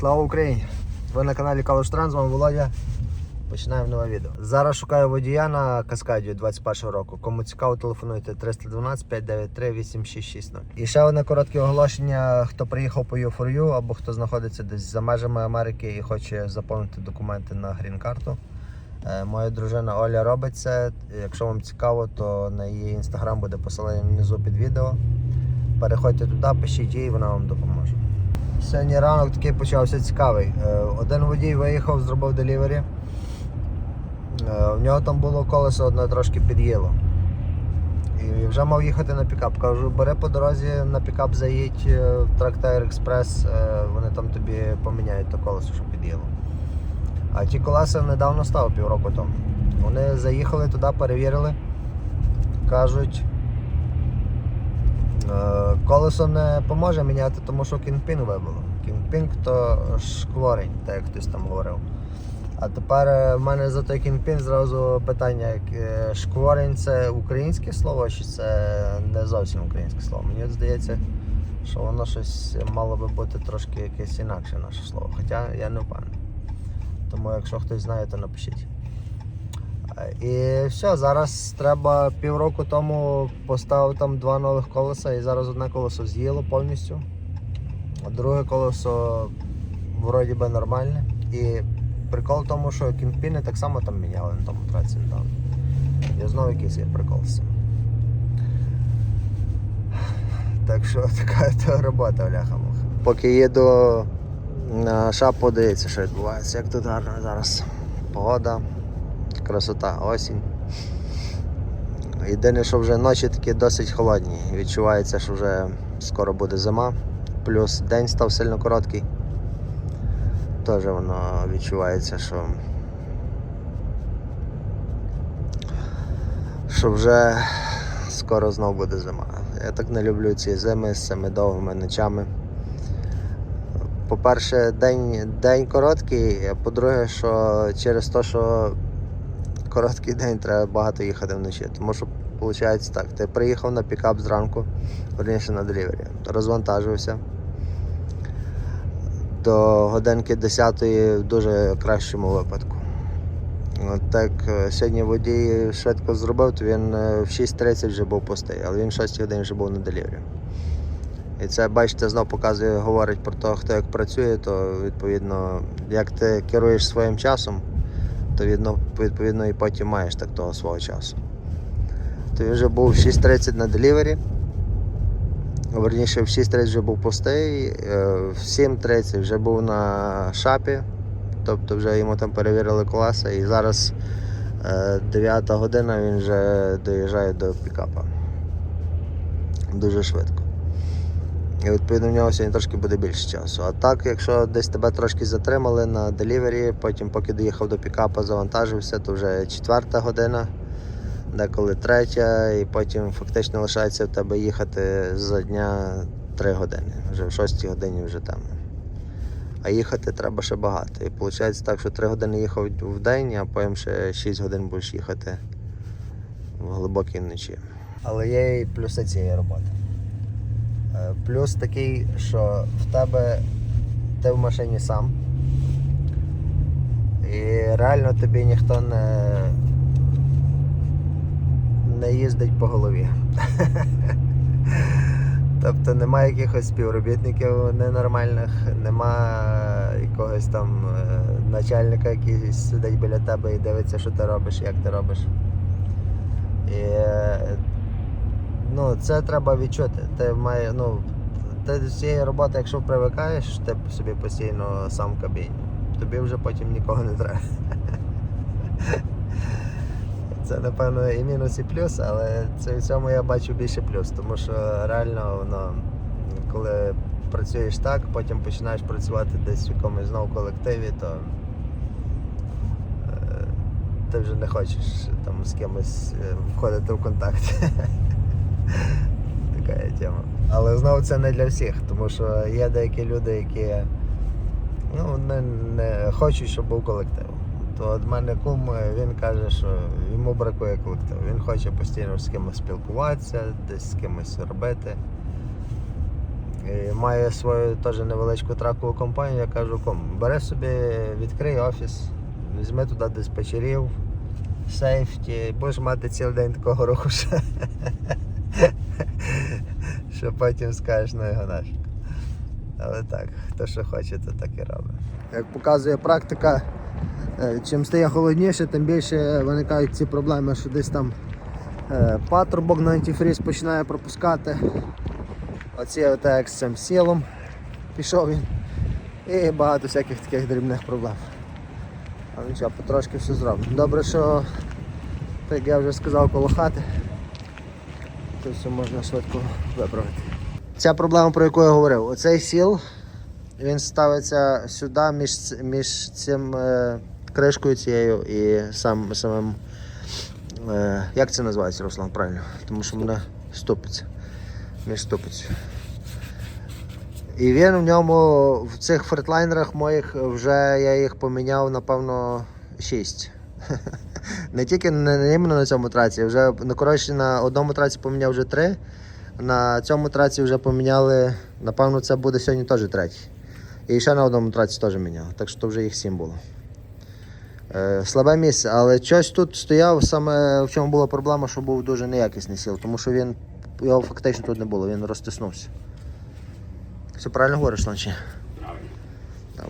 Слава Україні! Ви на каналі Калуш Транс, з вами Володя. Починаємо нове відео. Зараз шукаю водія на Каскаді 21 року. Кому цікаво, телефонуйте 312 593 8660. І ще одне коротке оголошення. Хто приїхав по U4U або хто знаходиться десь за межами Америки і хоче заповнити документи на грін-карту. Е, Моя дружина Оля робить це. Якщо вам цікаво, то на її інстаграм буде посилання внизу під відео. Переходьте туди, пишіть їй, вона вам допоможе. Сьогодні ранок такий почався цікавий. Е, Один водій виїхав, зробив делівері. Е, В нього там було колесо одне трошки під'їло. І вже мав їхати на пікап. Кажу, бери по дорозі на пікап заїдь е, в Трактайр Експрес, вони там тобі поміняють то колесо, що під'їло. А ті колеса недавно став півроку тому. Вони заїхали туди, перевірили. Кажуть, Колесо не поможе міняти, тому що кінгпін вибило. Кінгпінг то шкворень, так як хтось там говорив. А тепер е, в мене за той кінгпін зразу питання, як, е, шкворень це українське слово чи це не зовсім українське слово. Мені здається, що воно щось мало би бути трошки якесь інакше наше слово. Хоча я не впевнений. Тому якщо хтось знає, то напишіть. І все, зараз треба півроку тому поставив там два нових колеса і зараз одне колесо з'їло повністю. А друге колесо вроді би нормальне. І прикол в тому, що кінгпіни так само там міняли на тому траці недавно. І знову якийсь є прикол з цим. Так що така то робота бляха муха. Поки їду на шап, подивіться, що відбувається. Як тут гарно зараз. Погода красота, осінь. Єдине, що вже ночі такі досить холодні. Відчувається, що вже скоро буде зима. Плюс день став сильно короткий. Теж воно відчувається, що що вже скоро знов буде зима. Я так не люблю ці зими з цими довгими ночами. По-перше, день, день короткий, а по-друге, що через те, що короткий день треба багато їхати вночі. Тому що виходить так, ти приїхав на пікап зранку, верніше на делівері, розвантажився. До годинки 10 в дуже кращому випадку. Так е, сьогодні водій швидко зробив, то він е, в 6.30 вже був пустий, але він в 6 годин вже був на делівері. І це, бачите, знов показує, говорить про те, хто як працює, то відповідно, як ти керуєш своїм часом, то відно, відповідно і потім маєш так того свого часу. То він вже був в 6.30 на делівері. Верніше в 6.30 вже був пустий, е, в 7.30 вже був на шапі, тобто вже йому там перевірили колеса і зараз е, 9 година він вже доїжджає до пікапа. Дуже швидко. І відповідно в нього сьогодні трошки буде більше часу. А так, якщо десь тебе трошки затримали на делівері, потім поки доїхав до пікапа, завантажився, то вже четверта година, деколи третя, і потім фактично лишається в тебе їхати за дня 3 години. Вже в 6 годині вже темно. А їхати треба ще багато. І виходить так, що 3 години їхав в день, а потім ще 6 годин будеш їхати в глибокій ночі. Але є і плюси цієї роботи. Е, Плюс такий, що в тебе ти в машині сам. І реально тобі ніхто не, не їздить по голові. Тобто немає якихось співробітників ненормальних, нема якогось там е, начальника, який сидить біля тебе і дивиться, що ти робиш, як ти робиш. І е, ну, це треба відчути. Ти має, ну, ти до цієї роботи, якщо привикаєш, ти собі постійно сам в кабіні, тобі вже потім нікого не треба. Це, напевно, і мінус, і плюс, але це в цьому я бачу більше плюс, тому що реально воно, коли працюєш так, потім починаєш працювати десь в якомусь знову колективі, то е, ти вже не хочеш там з кимось е, входити в контакт. Така тема. Але знову це не для всіх, тому що є деякі люди, які ну, не, не хочуть, щоб був колектив. То от мене кум він каже, що йому бракує колективу. Він хоче постійно з кимось спілкуватися, десь з кимось робити. І має свою теж невеличку тракову компанію. Я кажу, кому, бери собі, відкрий офіс, візьми туди диспетчерів, сейфті, будеш мати цілий день такого руху, що, потім скажеш, ну його нафіг. Але так, хто що хоче, то так і робить. Як показує практика, е, чим стає холодніше, тим більше виникають ці проблеми, що десь там е, патрубок на антифріз починає пропускати. Оці отак з цим сілом пішов він. І багато всяких таких дрібних проблем. Але нічого, потрошки все зроблено. Добре, що, так я вже сказав, коло хати, то все можна швидко виправити. Ця проблема, про яку я говорив, оцей сіл, він ставиться сюди між, між цим е, кришкою цією і сам, самим. Е, як це називається, Руслан, правильно? Тому що мене ступиться. Між ступицею. І він в ньому, в цих фретлайнерах моїх вже я їх поміняв, напевно, 6. Не тільки не, іменно на цьому траці, вже ну, коротше, на одному траці поміняв вже 3. На цьому траці вже поміняли, напевно, це буде сьогодні теж третій. І ще на одному траці теж міняли, так що вже їх 7 було. Е, слабе місце, але щось тут стояв, саме в чому була проблема, що був дуже неякісний сіл, тому що він його фактично тут не було, він розтиснувся. Все правильно говориш, Руслан?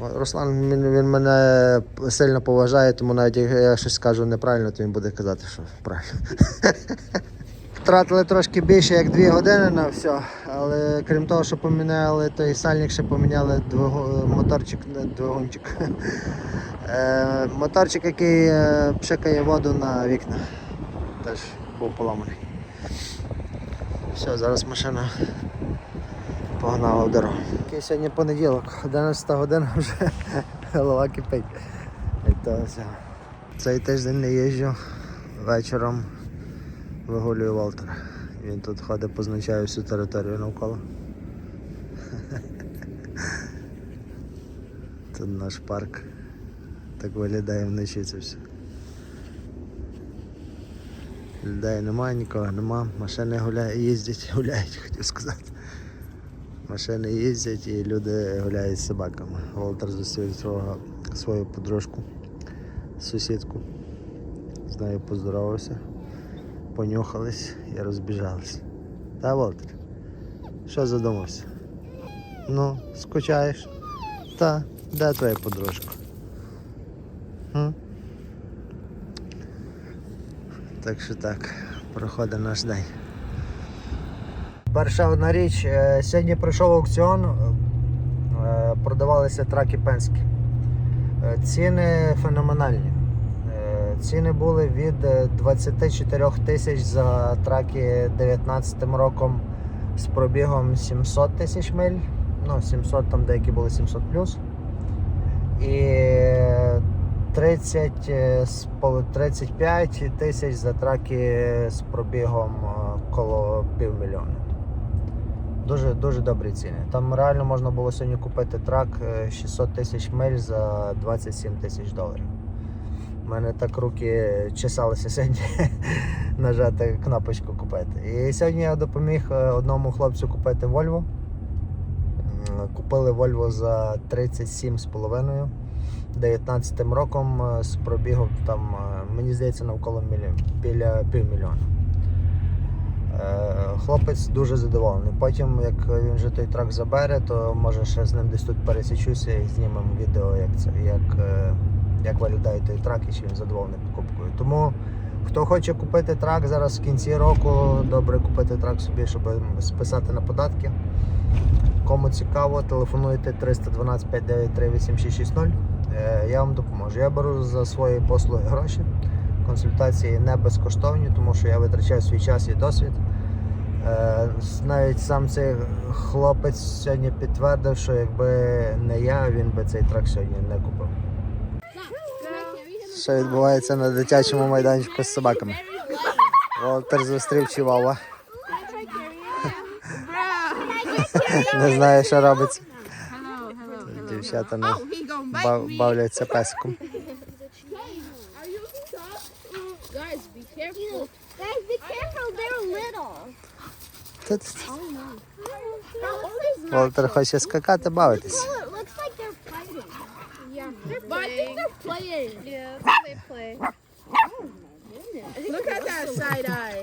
Руслан він, мене сильно поважає, тому навіть як я щось скажу неправильно, то він буде казати, що правильно. Втратили трошки більше як 2 години на все, але крім того, що поміняли той сальник, ще поміняли двигу- моторчик, двигунчик. Е, моторчик, який е, пшикає воду на вікна. Теж був поламаний. Все, зараз машина погнала в дорогу. Який сьогодні понеділок, 11 година вже голова кипить. Цей тиждень не їжджу, вечором вигулюю Валтера. Він тут ходить, позначає всю територію навколо. Тут наш парк. Так виглядає вночі це все. Людей немає, нікого нема. Машини гуляють, їздять, гуляють, хотів сказати. Машини їздять і люди гуляють з собаками. Волтер зустрів свого, свою подружку, сусідку. З нею поздоровався, понюхались і розбіжались. Та Волтер? Що задумався? Ну, скучаєш? Та, де твоя подружка? М? Так що так, проходить наш день. Перша одна річ, е, сьогодні пройшов аукціон, е, продавалися траки пенські. Е, Ціни феноменальні. Е, Ціни були від е, 24 тисяч за траки 19 роком з пробігом 700 тисяч миль. Ну, 700 там деякі були 700 плюс. І 30, е, з поло- 35 тисяч за траки з пробігом е, коло півмільйона. Дуже дуже добрі ціни. Там реально можна було сьогодні купити трак е, 600 тисяч миль за 27 тисяч доларів. У мене так руки чесалися сьогодні нажати кнопочку купити. І сьогодні я допоміг е, одному хлопцю купити Volvo. Купили Volvo за 37,5 19 роком е, з пробігом там, е, мені здається, навколо мілі... біля півмільйона. Е, Хлопець дуже задоволений. Потім, як він вже той трак забере, то може ще з ним десь тут пересічуся і знімемо відео, як це, як, е, як виглядає той трак і чи він задоволений покупкою. Тому хто хоче купити трак зараз в кінці року, добре купити трак собі, щоб списати на податки. Кому цікаво, телефонуйте 312 593 8660. Е, Я вам допоможу. Я беру за свої послуги гроші. Консультації не безкоштовні, тому що я витрачаю свій час і досвід. Е, Навіть сам цей хлопець сьогодні підтвердив, що якби не я, він би цей трак сьогодні не купив. Що відбувається на дитячому майданчику з собаками? Волтер зустрів Чівава. Не знаю, що робиться. Дівчата не бавляться песиком. Тут How old is Волтер хоче скакати, бавитись. Well, it looks like they're fighting. Yeah. But I think they're playing. Yeah, that's how they play. Look at that side eye.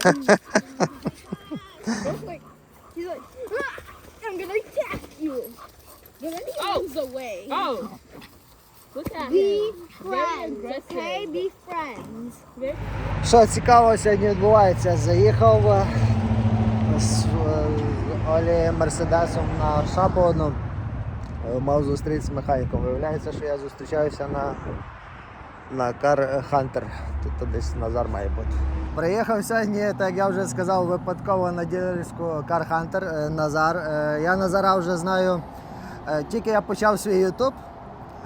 He's like, "Ah, I'm gonna attack you. But then he Oh. moves away. Oh. Look at Be friends, okay? Be friends. Що цікаво сьогодні відбувається? Заїхав е, з е, Олі Мерседесом на шапу. Е, Мав зустрітися з механіком. Виявляється, що я зустрічаюся на, на Car Hunter. Тут десь Назар має бути. Приїхав сьогодні, так як я вже сказав, випадково на дилерську Car Hunter Назар. Я Назара вже знаю. Тільки я почав свій YouTube.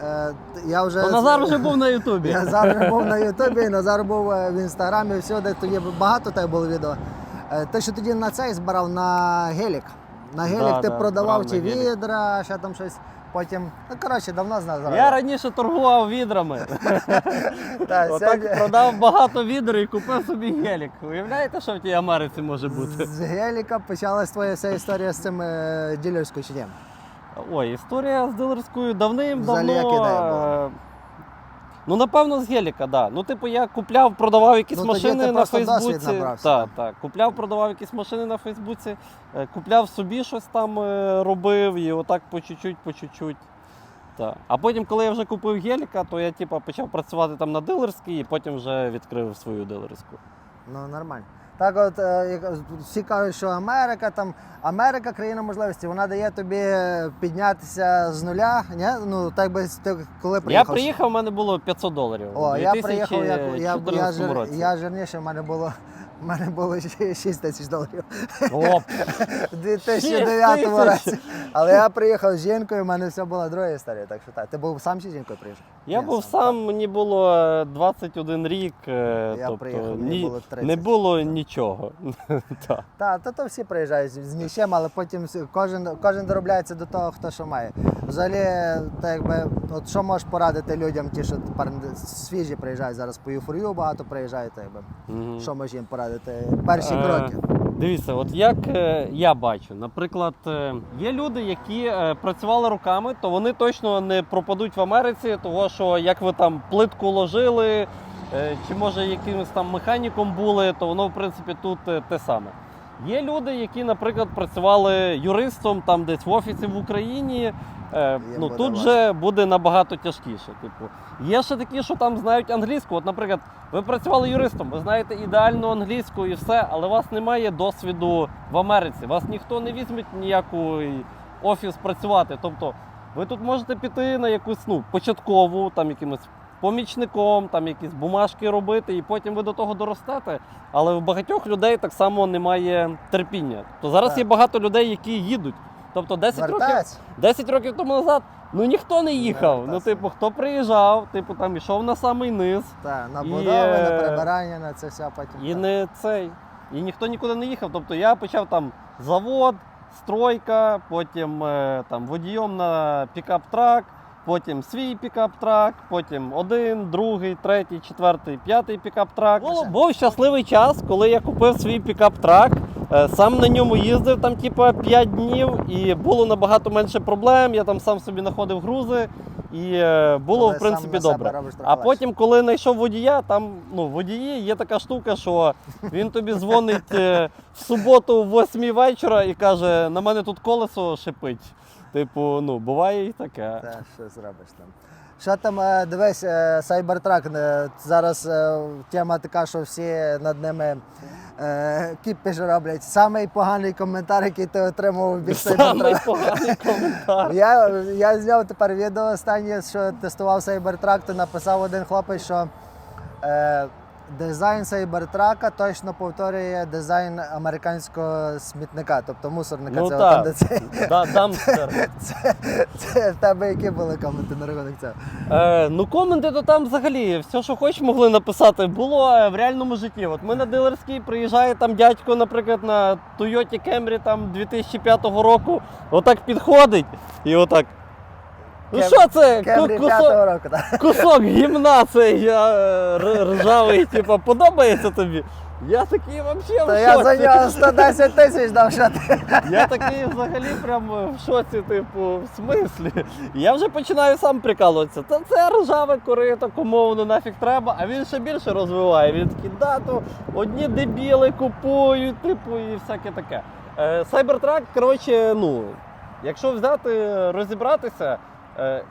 Е, Я вже То Назар вже був на Ютубі. Назар вже був на Ютубі, Назар був е, в інстаграмі, всюди тоді багато так було відео. Е, Те, що тоді на цей збирав на гелік. На гелік Да, ти да, продавав ті гелік. відра, ще там щось. Потім, ну коротше, давно знав зараз. Я раніше торгував відрами. Отак продав багато відер і купив собі гелік. Уявляєте, що в тій Америці може бути? з геліка почалась твоя вся історія з цим ділерською чи ні? Ой, історія з дилерською давним-давно. Е, Ну, напевно, з геліка, так. Да. Ну, типу, я купляв, продавав якісь Ну, машини на Фейсбуці. так. так. Купляв, продавав якісь машини на Фейсбуці, е, купляв собі щось там е, робив і отак по чуть-чуть, по чуть-чуть. Так. А потім, коли я вже купив геліка, то я типу, почав працювати там на дилерській і потім вже відкрив свою дилерську. Ну нормально. Так от е, всі кажуть, що Америка там Америка країна можливості, вона дає тобі піднятися з нуля. Ні? Ну так би ти коли Я приїхав. в мене було 500 доларів. О, я приїхав, як я, я, я, жир, я жирніше, в мене було. В мене було 6 тисяч доларів Оп. у 2009 тисяч? році. Але я приїхав з жінкою, в мене все була друга історія. Так що так. Ти був сам чи з жінкою приїжджав? Я Ні, був сам, мені було е, 21 рік. е, Я тобто приїхав, мені ні- було 30. не було нічого. Так. Так, то, то всі приїжджають з з нічим, але потім всі- кожен, кожен доробляється до того, хто що має. Взагалі, так якби, от що можеш порадити людям, ті, що тепер свіжі приїжджають зараз по юфорію, багато приїжджають, так якби. Мгм. Що можеш їм порадити? Перші Е, кроки. Дивіться, от як е, я бачу, наприклад, е, є люди, які е, працювали руками, то вони точно не пропадуть в Америці, того що як ви там плитку ложили, е, чи може якимось там механіком були, то воно в принципі тут е, те саме. Є люди, які, наприклад, працювали юристом там десь в офісі в Україні. Е, ну тут вже буде набагато тяжкіше. Типу, є ще такі, що там знають англійську. От, наприклад, ви працювали юристом, ви знаєте ідеальну англійську і все, але у вас немає досвіду в Америці. Вас ніхто не візьме ніяку офіс працювати. Тобто, ви тут можете піти на якусь ну, початкову, там якимось помічником, там якісь бумажки робити, і потім ви до того доростете. Але в багатьох людей так само немає терпіння. То зараз Так. є багато людей, які їдуть. Тобто 10 років, 10 років тому назад ну ніхто не їхав. Ну, типу, хто приїжджав, типу там ішов на самий низ. Так, на І, на е, прибирання, на це все потім. І так. не цей. І ніхто нікуди не їхав. Тобто я почав там завод, стройка, потім е, там водієм на пікап-трак, потім свій пікап-трак, потім один, другий, третій, четвертий, п'ятий пікап-трак. Було, був щасливий час, коли я купив свій пікап-трак. е, Сам на ньому їздив там, типу, 5 днів, і було набагато менше проблем. Я там сам собі знаходив грузи, і е, було Коли в принципі добре. А потім, коли знайшов водія, там ну, водії є така штука, що він тобі дзвонить е, в суботу в 8 вечора і каже: на мене тут колесо шипить. Типу, ну, буває і таке. Та, що зробиш там. Що там, е, дивись, е, Cybertruck, е, зараз е, тема така, що всі над ними е, кіпіш роблять. Самий поганий коментар, який ти отримав від Самий Cybertruck. поганий коментар. Я, я зняв тепер відео останнє, що тестував Cybertruck, то написав один хлопець, що е, дизайн Cybertruck точно повторює дизайн американського смітника, тобто мусорника. Ну це так. там, де цей. Да, дамстер. Це, це в тебе які були коменти на рахунок цього? Е, ну, коменти то там взагалі все, що хоч могли написати, було е, в реальному житті. От ми на дилерській приїжджає там дядько, наприклад, на Toyota Camry там 2005 року, отак підходить і отак. Ну Кем- що це? Кемрі кусок, п'ятого року, так. кусок гімна цей я, е, ржавий, типу, подобається тобі? Я такий взагалі Та я за нього 110 тисяч дав, що ти. Я такий взагалі прям в шоці, типу, в смислі. Я вже починаю сам прикалуватися. Та це ржаве корито, кому воно нафіг треба, а він ще більше розвиває. Він такий, да, то одні дебіли купують, типу, і всяке таке. Cybertruck, коротше, ну, якщо взяти, розібратися,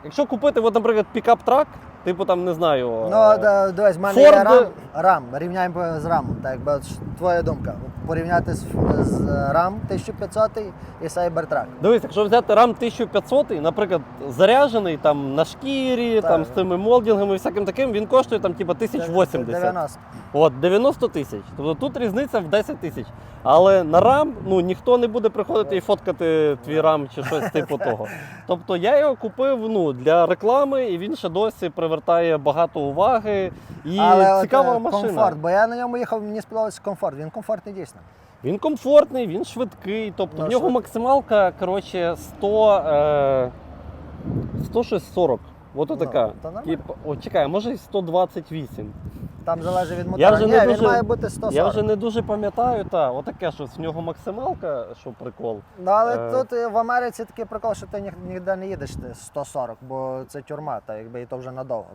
якщо купити, от, наприклад, пікап-трак, типу там, не знаю. Ну, е, да, дивись, в мене Ford- є рам, рам, рівняємо з рамом, так от твоя думка. Порівняти з, з рам 1500 і Cybertruck. Дивись, якщо взяти RAM 1500, наприклад, заряджений там на шкірі, Так. там з тими молдингами і всяким таким, він коштує там типа 1080. 90. От 90 тисяч. Тобто тут різниця в 10 тисяч. Але на RAM ну ніхто не буде приходити і фоткати твій RAM чи щось типу того. Тобто я його купив ну, для реклами, і він ще досі привертає багато уваги. І Але цікава от, е, машина. комфорт, бо я на ньому їхав, мені сподобався комфорт. Він комфортний дійсно. Він комфортний, він швидкий. Тобто Ну, в нього що? максималка коротше, 100, е, 100 щось 40. От Ну, така. нормально. О, чекай, може і 128. Там залежить від мотора. вже Ні, не він дуже- має бути 140. Я вже не дуже пам'ятаю, та отаке щось. В нього максималка, що прикол. Ну, але Е. тут е, в Америці такий прикол, що ти ні- ніде не їдеш ти 140, бо це тюрма, та якби і то вже надовго.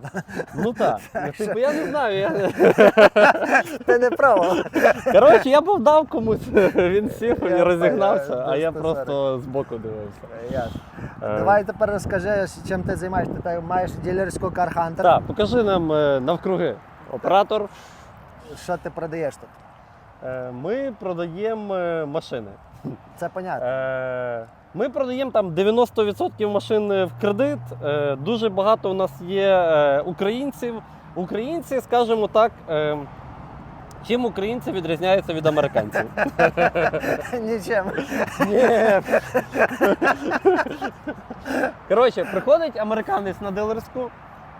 Ну так. Типу, я не знаю. Я... Ти не право. Коротше, я був дав комусь, він сів Я і розігнався, а я 140. просто збоку дивився. Ясно. Е, Давай тепер розкажи, чим ти займаєшся. Ти маєш дилерську Car Hunter. Так, покажи нам е, навкруги. Оператор. Що ти продаєш тут? Е, Ми продаємо машини. Це понятно. Ми продаємо там 90% машин в кредит. Дуже багато у нас є українців. Українці, скажімо так, чим українці відрізняються від американців? Нічим. Ні. Коротше, приходить американець на дилерську.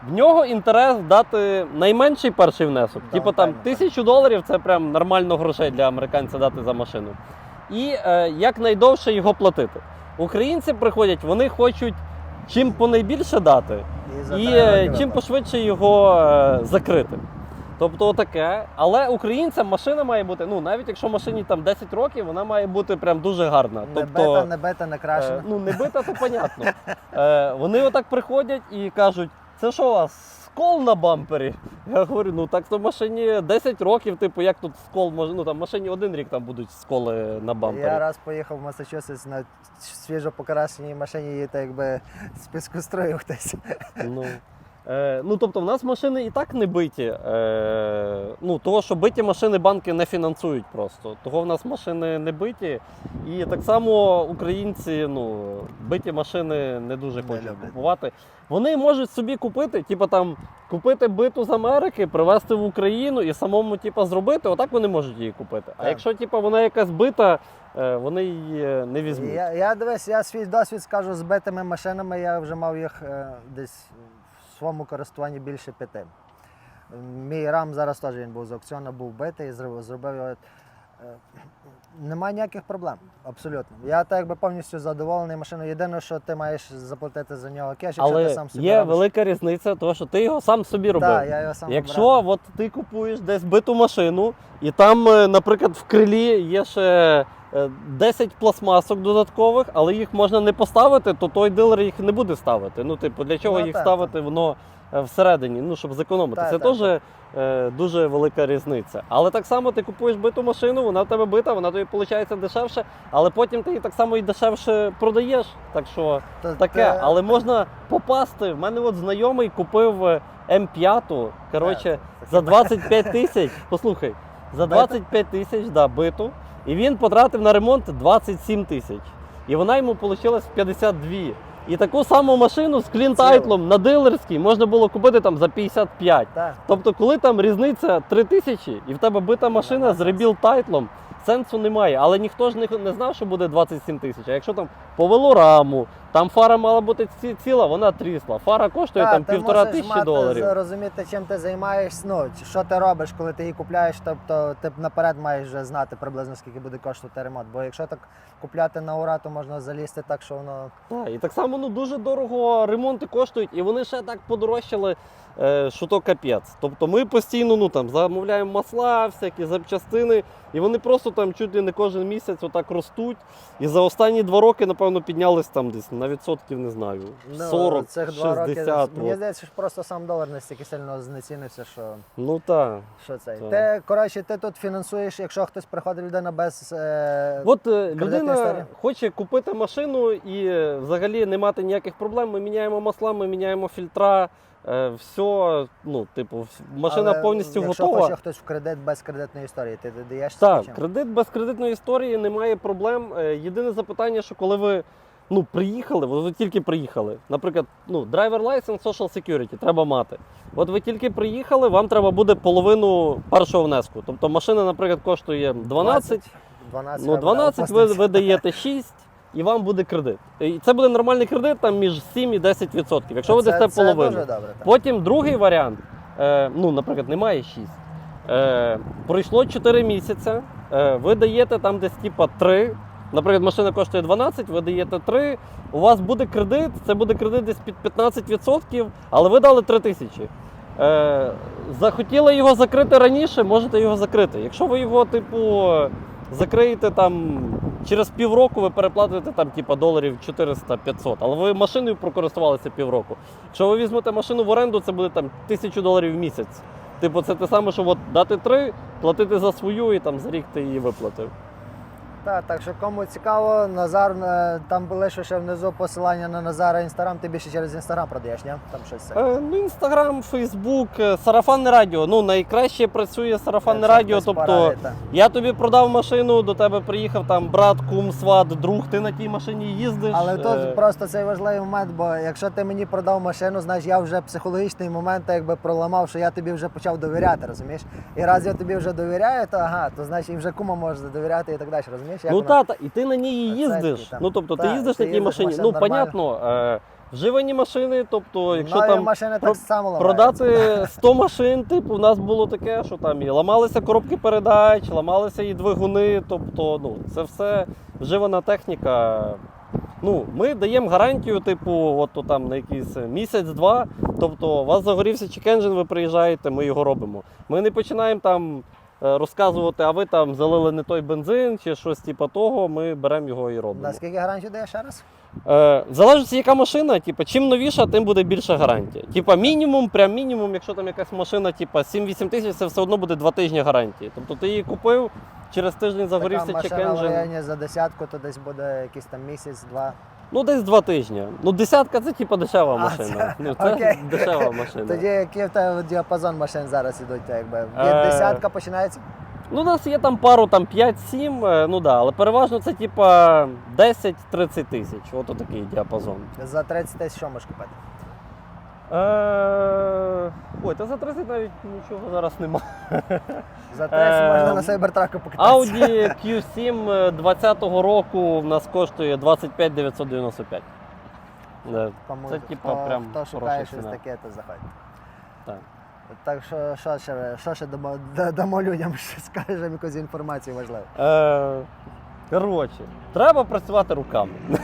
В нього інтерес дати найменший перший внесок. Да, Типу там тисячу доларів це прям нормально грошей для американця дати за машину. І е, якнайдовше його платити. Українці приходять, вони хочуть чим понайбільше дати, за і е, чим пошвидше його е, закрити. Тобто отаке. Але українцям машина має бути, ну навіть якщо машині там 10 років, вона має бути прям дуже гарна. Не Тобто, бита, не бита, не крашена. Е, ну, не бита, то понятно. Е, вони отак приходять і кажуть: це що у вас? Скол на бампері. Я говорю, ну так то машині 10 років, типу, як тут скол може. Ну там машині один рік там будуть сколи на бампері. Я раз поїхав в Масачусетс на свіжо покрашеній машині і так якби з піску строїв хтось. Ну, е, ну тобто, в нас машини і так не биті. Е, ну, того, що биті машини банки не фінансують просто. Того в нас машини не биті. І так само українці ну, биті машини не дуже хочуть люблять. купувати. Вони можуть собі купити, типу там, купити биту з Америки, привезти в Україну і самому типу, зробити, отак вони можуть її купити. А Так. якщо типу, вона якась бита, е, вони її не візьмуть. Я, я дивись, я свій досвід скажу з битими машинами, я вже мав їх е, десь своєму користуванні більше п'яти. Мій рам зараз теж він був з аукціону, був битий, зробив, його. Е, Немає ніяких проблем, абсолютно. Я так якби повністю задоволений машиною. Єдине, що ти маєш заплатити за нього кеш, якщо ти сам собі є робиш. велика різниця, тому що ти його сам собі робив. Так, я його сам Якщо обрав. от ти купуєш десь биту машину, і там, е, наприклад, в крилі є ще е, 10 пластмасок додаткових, але їх можна не поставити, то той дилер їх не буде ставити. Ну, типу, для чого Ну, їх так, ставити воно е, всередині, ну, щоб зекономити. Так, Це так, теж е, дуже велика різниця. Але так само ти купуєш биту машину, вона в тебе бита, вона тобі виходить дешевше, але потім ти її так само і дешевше продаєш. Так що То таке, але можна попасти. В мене от знайомий купив е, М5, коротше, за 25 тисяч. Послухай, за 25 тисяч да, биту, і він потратив на ремонт 27 тисяч. І вона йому вийшла в 52. І таку саму машину з клінтайтлом на дилерській можна було купити там за 55. Так. Тобто, коли там різниця 3 тисячі, і в тебе бита машина з ребіл тайтлом, сенсу немає. Але ніхто ж не знав, що буде 27 тисяч. А якщо там повело раму, Там фара мала бути ціла, вона трісла. Фара коштує Та, там ти півтора тисячі мати, доларів. розуміти, чим ти займаєшся, ну, що ти робиш, коли ти її купляєш, тобто ти наперед маєш вже знати приблизно скільки буде коштувати ремонт. Бо якщо так купляти на ура, то можна залізти так, що воно. Так, і так само ну, дуже дорого ремонти коштують, і вони ще так подорожчали, е, що то капець. Тобто ми постійно ну, там, замовляємо масла, всякі запчастини, і вони просто там чуть ли не кожен місяць отак ростуть. І за останні два роки, напевно, піднялись там десь на відсотків, не знаю, 40, Ну, цих два 60. роки. Мені от. здається, що просто сам долар настільки сильно знецінився, що. Ну так. Що це? Так. Ти, коротше, ти тут фінансуєш, якщо хтось приходить людина без. Е... От е, людина історія. хоче купити машину і е, взагалі не мати ніяких проблем. Ми міняємо масла, ми міняємо фільтра, е, все, ну, типу, вс- машина але повністю якщо готова. хоче хтось в кредит без кредитної історії, ти додаєш Так, кредит без кредитної історії немає проблем. Е, Єдине запитання, що коли ви ну, приїхали, ви тільки приїхали. Наприклад, ну, driver license, social security треба мати. От ви тільки приїхали, вам треба буде половину першого внеску. Тобто машина, наприклад, коштує 12, 12, ну 12 ви, ви даєте 6 і вам буде кредит. І це буде нормальний кредит там між 7 і 10 відсотків. Якщо ви дасте половину. добре. Так. Потім другий варіант, е, ну, наприклад, немає 6. Е, пройшло 4 місяці, е, ви даєте там десь типа 3. Наприклад, машина коштує 12, ви даєте 3. У вас буде кредит, це буде кредит десь під 15%, але ви дали 3 тисячі. Е, захотіли його закрити раніше, можете його закрити. Якщо ви його, типу, закриєте там через півроку, ви переплатите там, типу, доларів 400-500, але ви машиною прокористувалися півроку. Якщо ви візьмете машину в оренду, це буде там тисячу доларів в місяць. Типу, це те саме, що от дати три, платити за свою і там за рік ти її виплатив. Так, так що кому цікаво, Назар, е, там були ще ще внизу посилання на Назара інстаграм, ти більше через інстаграм продаєш, ні? Там щось. Е, ну, інстаграм, Фейсбук, е, сарафанне радіо. Ну, найкраще працює сарафанне радіо. Тобто порадить, я тобі продав машину, до тебе приїхав там брат, кум, сват, друг, ти на тій машині їздиш. Але е, тут просто цей важливий момент, бо якщо ти мені продав машину, знаєш, я вже психологічний момент якби проламав, що я тобі вже почав довіряти, розумієш? І раз я тобі вже довіряю, то ага, то значить і вже кума можна довіряти і так далі, розумієш? Як Ну та, та, і ти на ній їздиш. там. Ну тобто ти їздиш на тій машині. Ну, понятно, е, вживані машини, тобто, якщо Нові там машини про- так само продати 100 машин, типу, у нас було таке, що там і ламалися коробки передач, ламалися і двигуни. Тобто, ну, це все вживана техніка. Ну, ми даємо гарантію, типу, от то там на якийсь місяць-два. Тобто, у вас загорівся чекенджин, ви приїжджаєте, ми його робимо. Ми не починаємо там розказувати, а ви там залили не той бензин чи щось типу того, ми беремо його і робимо. Наскільки гарантію даєш ще раз? Е, залежить, яка машина, типу, чим новіша, тим буде більша гарантія. Типа мінімум, прям мінімум, якщо там якась машина, типа 7-8 тисяч, це все одно буде 2 тижні гарантії. Тобто ти її купив, через тиждень загорівся Така машина в районі за десятку, то десь буде якийсь там місяць-два. Ну, десь 2 тижні. Ну, десятка це типа дешева машина. це- Ну, це окей. дешева машина. Тоді який в тебе діапазон машин зараз ідуть, якби? Від Е, десятка починається? Ну, у нас є там пару там 5-7, е, ну да, але переважно це типа 10-30 тисяч. От такий діапазон. За 30 тисяч що можеш купити? Е, Ой, та за 30 навіть нічого зараз немає. За 30 Е, можна на сайбертраку покататися. Audi Q7 20-го року в нас коштує 25 995. Е, Кому, Це типа хто, прям хто шукає хороша щось ціна. таке, то заходь. Так. Так що, що ще, що ще дамо, да- дамо людям, що скажемо якусь інформацію важливу. Е, Коротше, треба працювати руками.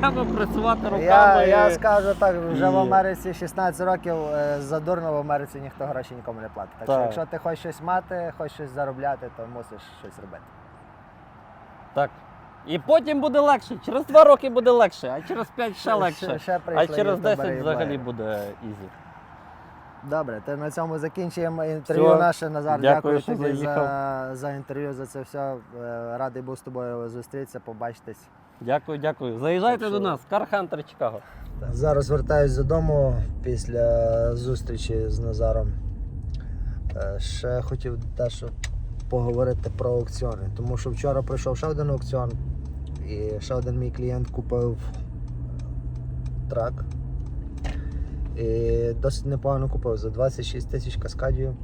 треба працювати руками. Я, я скажу так, вже в Америці 16 років е, за в Америці ніхто гроші нікому не платить. Так, що якщо ти хочеш щось мати, хочеш щось заробляти, то мусиш щось робити. Так. І потім буде легше. Через 2 роки буде легше, а через 5 ще легше. Ще, ще А через ютубери 10 і взагалі блогери. буде ізі. Добре, то на цьому закінчуємо інтерв'ю Всьо. наше. Назар, Дякую, дякую, тобі за, за інтерв'ю, за це все. Е, Радий був з тобою зустрітися, побачитись. Дякую, дякую. Заїжджайте Так до нас, Hunter Чикаго. Зараз вертаюсь додому після зустрічі з Назаром. Е, Ще хотів дещо поговорити про аукціони, тому що вчора пройшов ще один аукціон, і ще один мій клієнт купив трак. І досить непогано купив за 26 тисяч каскадію.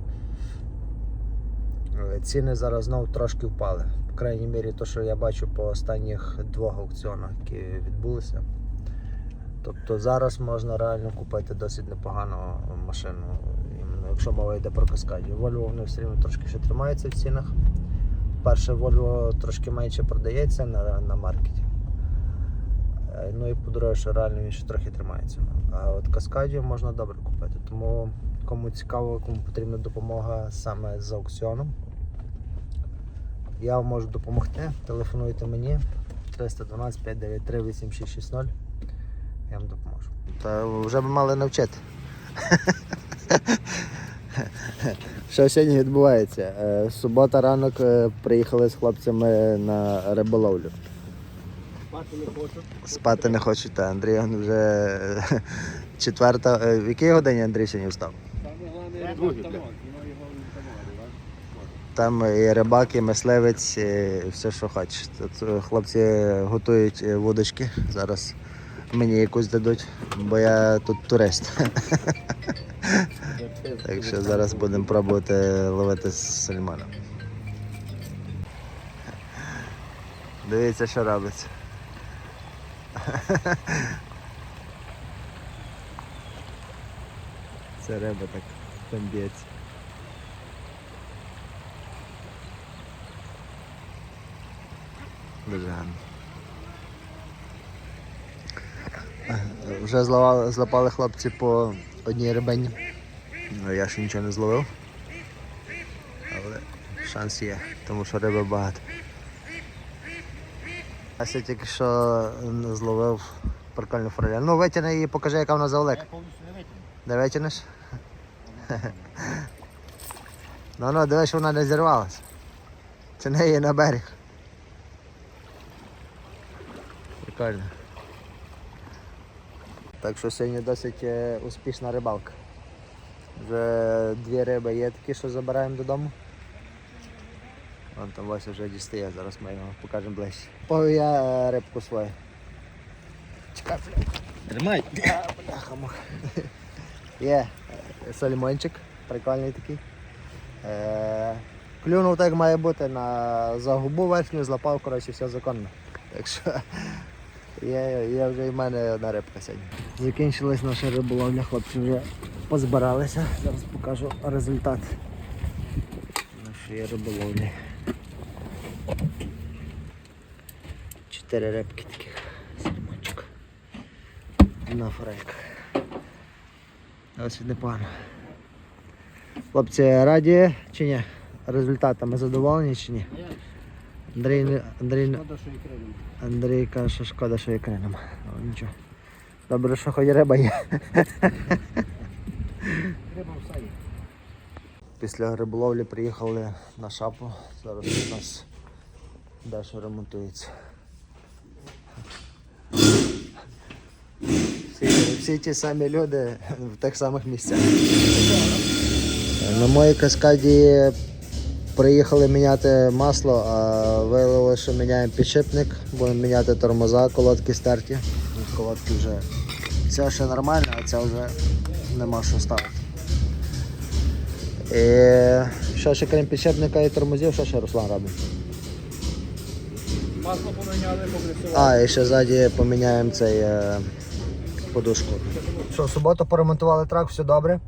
Е, Ціни зараз знову трошки впали. По крайній мірі, то, що я бачу по останніх двох аукціонах, які відбулися. Тобто зараз можна реально купити досить непогану машину, якщо мова йде про каскаді. Volvo вони все рівно трошки ще тримаються в цінах. Перше Volvo трошки менше продається на, на маркеті. Е, Ну і по-друге, що реально він ще трохи тримається. А от каскадію можна добре купити. Тому кому цікаво, кому потрібна допомога саме з аукціоном. Я вам можу допомогти. Телефонуйте мені 312 593 8660. Я вам допоможу. Та вже б мали навчити. Що сьогодні відбувається? Е, Субота ранок е, приїхали з хлопцями на риболовлю. Спати не хочуть, та Андрій він вже е, четверта. е, В якій годині Андрій сьогодні встав? Там і рибак, і мисливець, і все, що хочеш. Тут е, хлопці готують вудочки. Зараз мені якусь дадуть, бо я тут турист. Так що зараз будемо пробувати ловити сальмана. Дивіться, що робиться. Це риба так там б'ється. Дуже гарно. Е, Вже зловали, злопали хлопці по одній рибині. Ну, я ще нічого не зловив. Але шанс є, тому що риби багато. А я тільки що зловив прикольну форель. Ну витягни її, покажи, яка вона за Олег. Не витягнеш? Ну ну, дивись, що вона не зірвалась. Це не є на берег. Прикольно. Так що сьогодні досить е, успішна рибалка. Вже дві риби є такі, що забираємо додому. Вон там Вася вже дістає, зараз ми його покажемо ближче. Ой, я е, рибку свою. Чекай. Тримай. А, Бляха, муха. Є е, сальмончик, прикольний такий. Е, клюнув так має бути на за губу верхню, злапав, коротше, все законно. Так що є, є вже і в мене одна рибка сьогодні. Закінчилась наша риболовля, хлопці вже позбиралися. Зараз покажу результат нашої риболовлі. Чотири рибки таких сальмончик. На форелька. Досить непогано. Хлопці раді чи ні? Результатами задоволені чи ні? Андрій, Андрій, Андрій каже, що шкода, що ікри нема. Але нічого. Добре, що хоч риба є. Після риболовлі приїхали на шапу. Зараз у нас дещо ремонтується. Всі, ті самі люди в тих самих місцях. На моїй каскаді приїхали міняти масло, а виявилося, що міняємо підшипник, будемо міняти тормоза, колодки стерті. Тут Колодки вже це ще нормально, а це вже нема що ставити. І що ще крім підшипника і тормозів, що ще Руслан робить? Масло поміняли, комплексували. А, і ще ззаді поміняємо цей е, подушку. Що, в суботу поремонтували трак, все добре.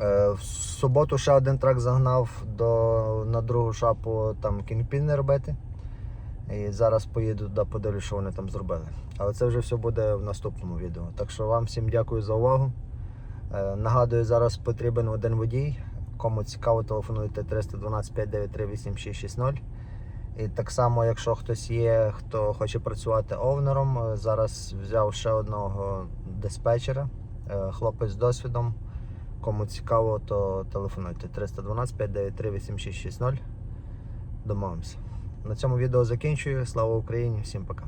Е, в суботу ще один трак загнав до, на другу шапу там кінпіни робити. І зараз поїду туди, подивлюсь, що вони там зробили. Але це вже все буде в наступному відео. Так що вам всім дякую за увагу. Е, нагадую, зараз потрібен один водій. Кому цікаво, телефонуйте 312 593 8660. І так само, якщо хтось є, хто хоче працювати овнером, е, зараз взяв ще одного диспетчера, е, хлопець з досвідом. Кому цікаво, то телефонуйте 312 593 8660. Домовимося. На цьому відео закінчую. Слава Україні! Всім пока.